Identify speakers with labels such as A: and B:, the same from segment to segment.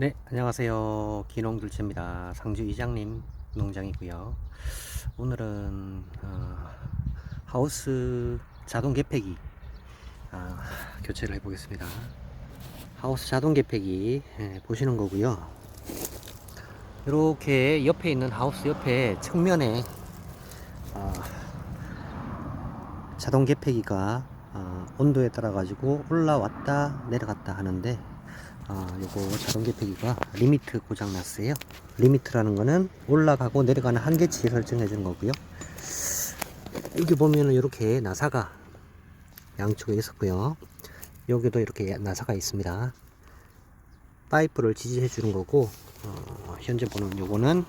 A: 네, 안녕하세요. 기농둘째입니다. 상주 이장님 농장이고요. 오늘은 어, 하우스 자동 개폐기 아, 교체를 해 보겠습니다. 하우스 자동 개폐기 예, 보시는 거고요. 이렇게 옆에 있는 하우스 옆에 측면에 아, 자동 개폐기가 아, 온도에 따라 가지고 올라왔다 내려갔다 하는데 아, 요거 자동 개폐기가 리미트 고장 났어요. 리미트라는 거는 올라가고 내려가는 한계치 설정해 주는 거고요. 여기 보면은 이렇게 나사가 양쪽에 있었고요. 여기도 이렇게 나사가 있습니다. 파이프를 지지해 주는 거고 어, 현재 보는 요거는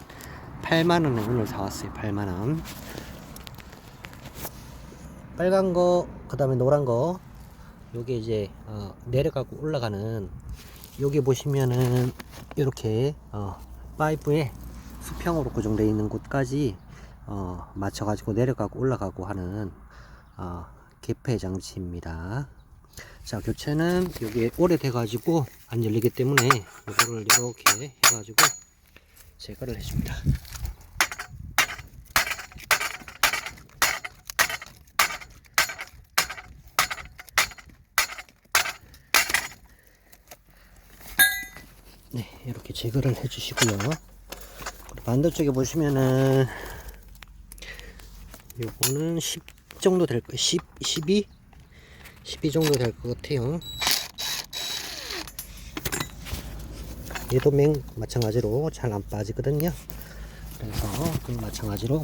A: 8만 원에 오늘 사왔어요. 8만 원. 빨간 거, 그 다음에 노란 거, 요게 이제 어, 내려가고 올라가는 여기 보시면은 이렇게 어, 파이프에 수평으로 고정되어 있는 곳까지 어, 맞춰 가지고 내려가고 올라가고 하는 어, 개폐 장치입니다. 자 교체는 여기 오래돼 가지고 안 열리기 때문에 이거를 이렇게 해 가지고 제거를 해줍니다. 네, 이렇게 제거를 해주시고요. 반대쪽에 보시면은 요거는 10 정도 될 거예요. 10, 12, 12 정도 될 것 같아요. 얘도 맹 마찬가지로 잘 안 빠지거든요. 그래서 그 마찬가지로